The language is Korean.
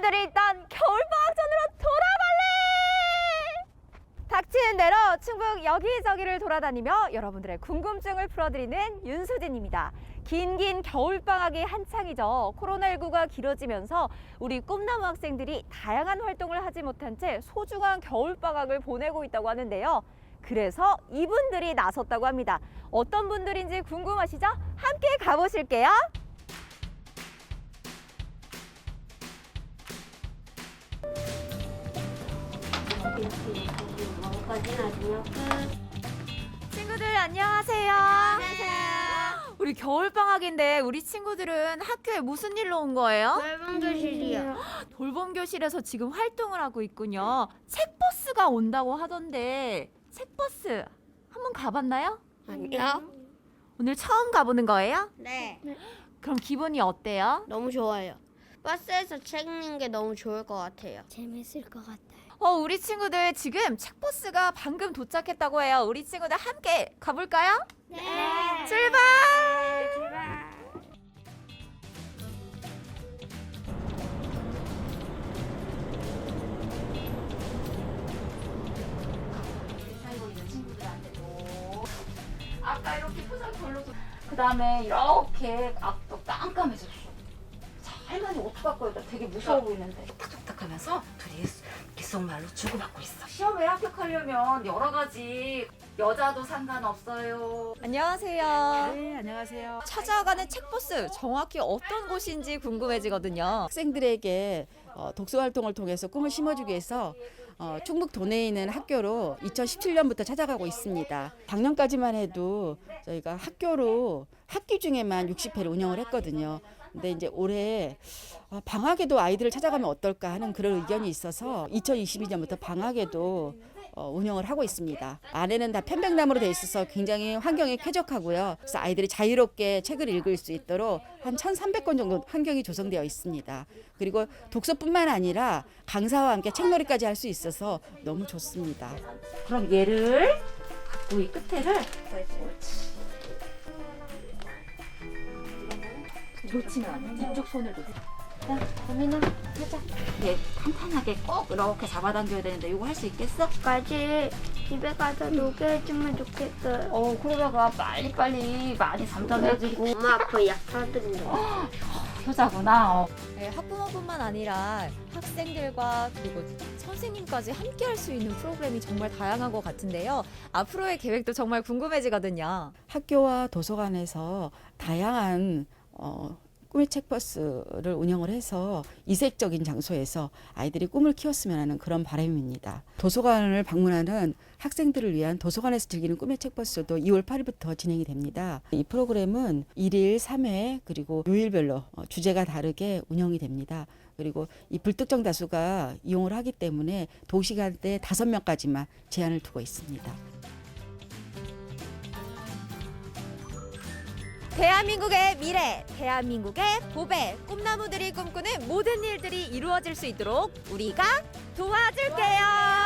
친구들이 일단 겨울방학 전으로 돌아갈래! 닥치는 대로 충북 여기저기를 돌아다니며 여러분들의 궁금증을 풀어드리는 윤수진입니다. 긴긴 겨울방학이 한창이죠. 코로나19가 길어지면서 우리 꿈나무 학생들이 다양한 활동을 하지 못한 채 소중한 겨울방학을 보내고 있다고 하는데요. 그래서 이분들이 나섰다고 합니다. 어떤 분들인지 궁금하시죠? 함께 가보실게요. 친구들 안녕하세요. 우리 겨울방학인데 우리 친구들은 학교에 무슨 일로 온 거예요? 넓은 교실이요. 돌봄 교실에서 지금 활동을 하고 있군요. 책버스가 온다고 하던데 책버스 한번 가봤나요? 아니요. 오늘 처음 가보는 거예요? 네. 그럼 기분이 어때요? 너무 좋아요. 버스에서 책 읽는 게 너무 좋을 것 같아요. 재밌을 것 같아요. 어, 우리 친구들 지금 책버스가 방금 도착했다고 해요. 우리 친구들 함께 가볼까요? 네. 출발! 살고 있는 친구들한테도 아까 이렇게 표정 별로서 그 다음에 이렇게 앞도 깜깜해졌어. 자, 할머니 옷 갖고 있다 되게 무서워 보이는데. 톡톡하면서 둘이 귓 속말로 주고받고 있어. 시험에 합격하려면 여러 가지 여자도 상관없어요. 안녕하세요. 네, 안녕하세요. 찾아가는 책버스 정확히 어떤 곳인지 궁금해지거든요. 학생들에게 어, 독서 활동을 통해서 꿈을 심어주기 위해서 어, 충북 도내에 있는 학교로 2017년부터 찾아가고 있습니다. 작년까지만 해도 저희가 학교로 학기 중에만 60회를 운영을 했거든요. 근데 이제 올해 어, 방학에도 아이들을 찾아가면 어떨까 하는 그런 의견이 있어서 2022년부터 방학에도 어, 운영을 하고 있습니다. 안에는 다 편백나무로 되어 있어서 굉장히 환경이 쾌적하고요. 그래서 아이들이 자유롭게 책을 읽을 수 있도록 한 1,300권 정도 환경이 조성되어 있습니다. 그리고 독서뿐만 아니라 강사와 함께 책놀이까지 할 수 있어서 너무 좋습니다. 그럼 얘를 갖고 이 끝에를 놓치면 이쪽 손을 놓. 자, 고민아, 살짝. 네, 탄탄하게 꼭 이렇게 잡아당겨야 되는데 이거 할 수 있겠어? 까지 집에 가서 녹게 해주면 좋겠어요. 어, 그러다가 빨리빨리 많이 잠잠해지고 엄마 아빠 약하던데. 효자구나. 어. 네, 학부모뿐만 아니라 학생들과 그리고 선생님까지 함께 할 수 있는 프로그램이 정말 다양한 것 같은데요. 앞으로의 계획도 정말 궁금해지거든요. 학교와 도서관에서 다양한 어, 꿈의 책버스를 운영을 해서 이색적인 장소에서 아이들이 꿈을 키웠으면 하는 그런 바람입니다. 도서관을 방문하는 학생들을 위한 도서관에서 즐기는 꿈의 책버스도 2월 8일부터 진행이 됩니다. 이 프로그램은 1일 3회 그리고 요일별로 어, 주제가 다르게 운영이 됩니다. 그리고 이 불특정 다수가 이용을 하기 때문에 도시간대 5명까지만 제한을 두고 있습니다. 대한민국의 미래, 대한민국의 보배, 꿈나무들이 꿈꾸는 모든 일들이 이루어질 수 있도록 우리가 도와줄게요.